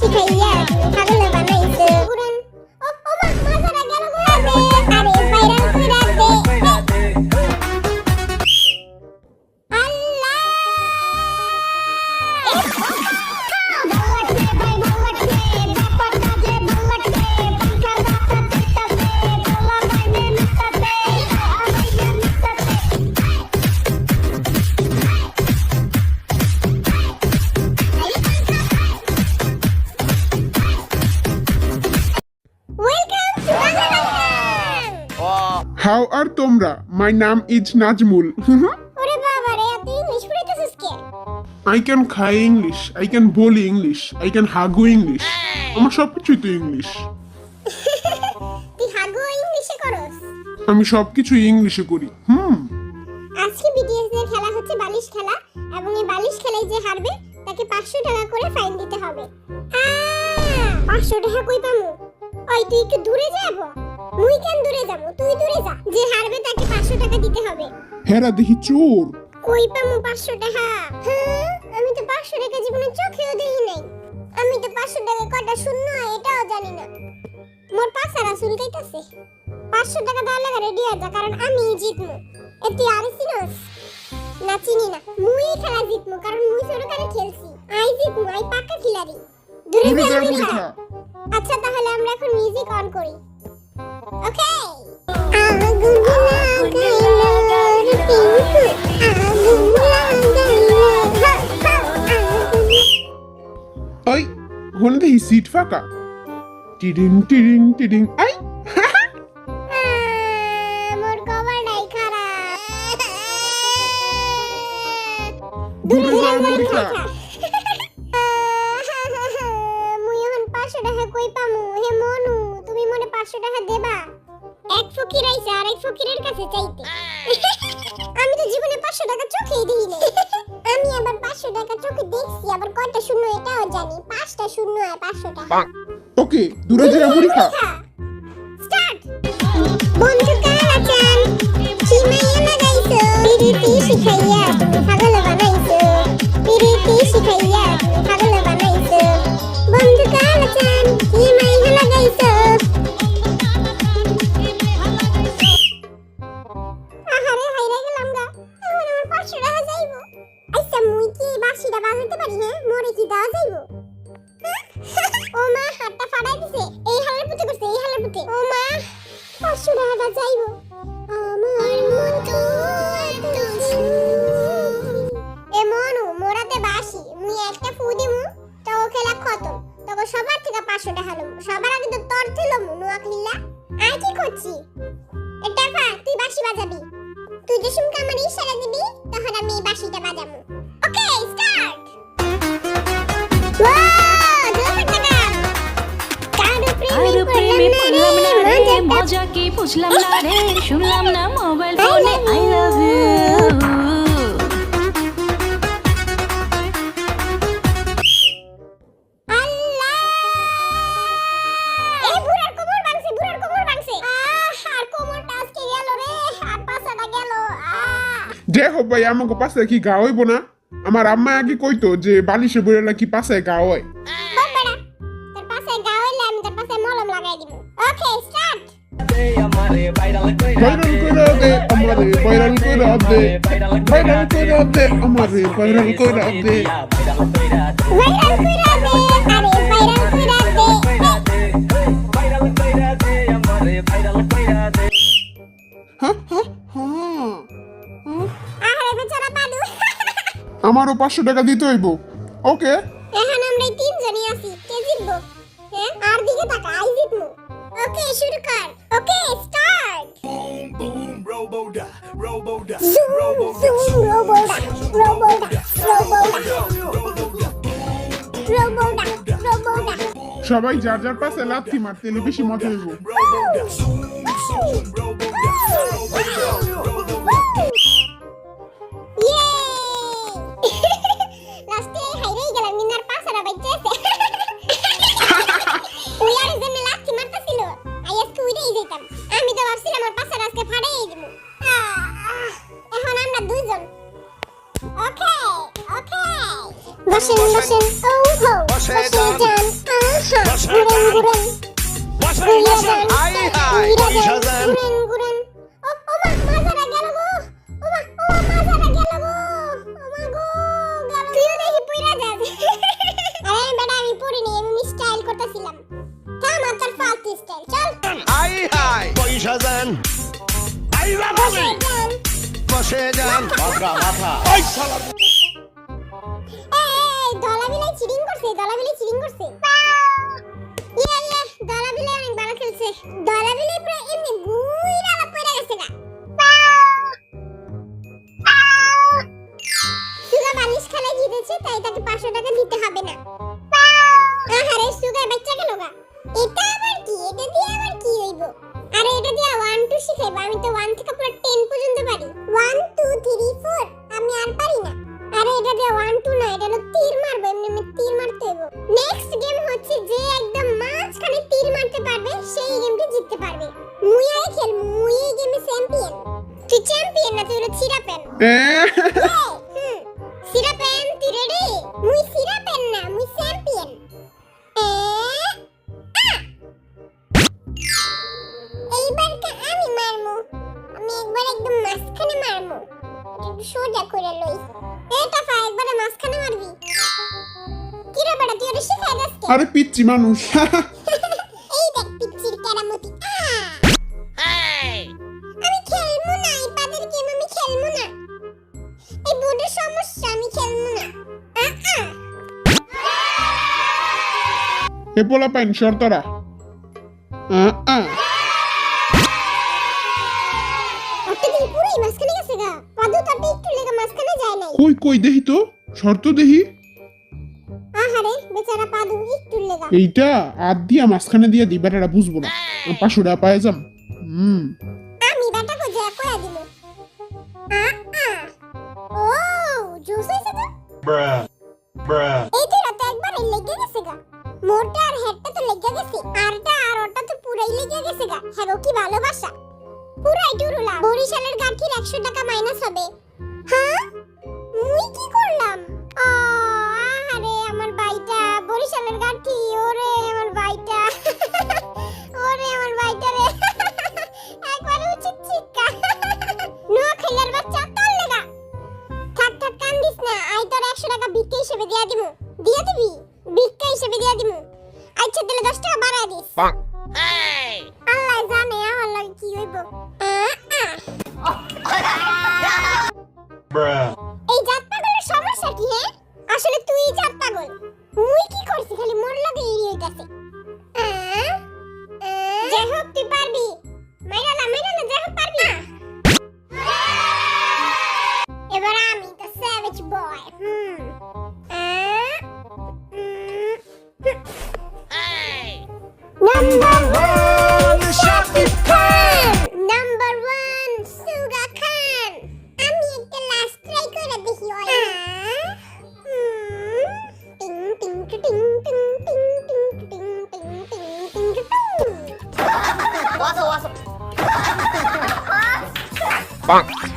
শিখাইয়া তুমি পাগল বানাইছো হাউ আর তোমরা মাই নাম ইজ নাজমুল ওরে বাবা রে তুই ইংলিশ পড়াইতেছিস কে আই ক্যান খাই ইংলিশ আই ক্যান বলি ইংলিশ আই ক্যান হাগু ইংলিশ আমার সব কিছুই তো ইংলিশ তুই হাগু ইংলিশে করস? আমি সব কিছু ইংলিশে করি হুম। আজকে বিটিএস এর খেলা হচ্ছে বালিশ খেলা এবং এই বালিশ খেলায় যে হারবে তাকে পাঁচশো টাকা করে ফাইন দিতে হবে। পাঁচশো টাকা কই পামু? ওই তুই একটু দূরে যাব? মুই কেন দূরে যাব তুই দূরে যা যে হারবে তাকে পাঁচশো টাকা দিতে হবে। হেরা দেখি চোর। কই পামু পাঁচশো টাকা? হ্যাঁ আমি তো পাঁচশো টাকা জীবনে চোখেও দেখি নাই। আমি তো পাঁচশো টাকা কয়টা শূন্য এটাও জানি না। মোর পাশারা চুলকাইতাছে পাঁচশো টাকা দেওয়ার লাগা রেডি হয়ে যা কারণ আমি জিতমু। এ তুই আর চিনস? না চিনি না। মুই খেলা জিতমু কারণ মুই সরকারে খেলছি। আই জিতমু আই পাক্কা খিলাড়ি। দূরে দূরে যা যা দূরে বলি যা। খা। আচ্ছা তাহলে আমরা এখন মিউজিক অন করি। ওই হন দেখি সিট ফাঁকা। টিডিং টিডিং টিডিং আই। মুই এখন পাঁচশো টাকা কই পামু? হে মনে। পাঁচশো টাকা দেবা। এক ফকির আইছে আর এক ফকিরের কাছে চাইতে। আমি তো জীবনে পাঁচশো টাকা চোখেই দিই আমি আবার পাঁচশো টাকা চোখে দেখছি আবার কয়টা শূন্য এটাও জানি। পাঁচটা শূন্য আর পাঁচশো টাকা। ওকে দূরে যা বলি খা। স্টার্ট। বন্ধু কালাচান সীমাইয়া লাগাইছো। পিরিতি শিখাইয়া তুমি পাগল বানাইছো পিরিতি শিখাইয়া। পাঁচশো টাকাটা যাইবো আমার মন তো এত এ মনু, মোরাতে বাসি, মুই একটা ফু দিমু তো ও খেলা খতম। তখন সবার থেকে পাঁচশো টাকা সবার আগে তো তোর ছিল মুনুয়া খিল্লা আর কি করছি? এটা ফা তুই বাঁশি বাজাবি। তুই যে শুনকে আমার ইশারা দিবি, তখন আমি এই বাঁশিটা বাজাবো। ওকে স্টার্ট বুঝলাম না রে শুনলাম না মোবাইল ফোনে আই লাভ ইউ দেখো ভাই আমাকে পাশে কি গা হইব না? আমার আম্মা আগে কইতো যে বালিশে বইরা কি পাশে গা হয় ভাইরাল কইরা দে ভাইরাল কইরা দে। ভাইরাল কইরা দে ভাইরাল কইরা দে। হ্যাঁ হ্যাঁ হ্যাঁ। আমারও পাঁচশো টাকা দিতে হইব। ওকে। এখন আমরা তিনজনই আছি, কে জিতবো? হ্যাঁ আর দিকে তাকা আই জিতমু ওকে, শুরু কর। Zoom, জুম robo জুম রোবোডা রোবোডা রোবোডা রোবোডা রোবোডা সবাই যার যার পাশে লাথি মারতে বেশি মজা হইব বসেন বসেন ও হো বসে যান ঘুরেন ঘুরেন ঘুরিয়ে দেন হাই হাই ঘুরিয়ে পয়সা দেন দেন ঘুরেন ঘুরেন ও ও মা মাজারা গেল গো ও মা ও মা মাজারা গেল গো ও মা গো গেল তুইও দেখি পুইরা যাস। আরে বেটা আমি পড়িনি আমি স্টাইল করতেছিলাম। থাম আর তোর ফালতু স্টাইল চল। হাই হাই পয়সা দেন। বসে যান বসে যান মাথা মাথা। এই Dara bile চ্যাম্পিয়ন না তুই হলো চিরাপেন হুম সিরাপেন তুই রেডি মুই সিরাপেন না মুই চ্যাম্পিয়ন এইবার কা আমি মারমু। আমি একবার একদম মাঝখানে মারমু। সোজা করে লই। এটা ফা একবারে মাঝখানে মারবি। কি রে বড় তুই ওটা শিখাই দাস আরে পিচ্ছি মানুষ। এ পোলা পাইন শর্তরা। কই কই দেখি তো? শর্ত দেহি? আহারে বেচারা পাদু একটু লেগা। এইটা আদ দিয়া মাঝখানে দিয়া দি বেটারা বুঝব না। পাশুড়া পায়ে যাম। হুম আমি বেটা কো যা কয়া দিল আ আ। ও জুস হইছে তো? হিসেবে দিয়া দিমু দিয়া দিবি? ভিক্ষা হিসেবে দিয়া দিমু। আচ্ছা তাহলে দশ টাকা বাড়ায় দিস। আল্লাহ জানে আমার লাগে কি হইব. এই জাত পাগলের সমস্যা কি হ্যাঁ? আসলে তুই জাত পাগল। মুই কি করছিস খালি মোর দিয়ে এরিয়ে হইতাছে। Number one Shakib Khan number one সুগা খান আমি একটা লাস্ট ট্রাই করে দেখি ওই টিং টিং টিং টিং টিং টিং টিং টিং টিং টিং টিং Bang.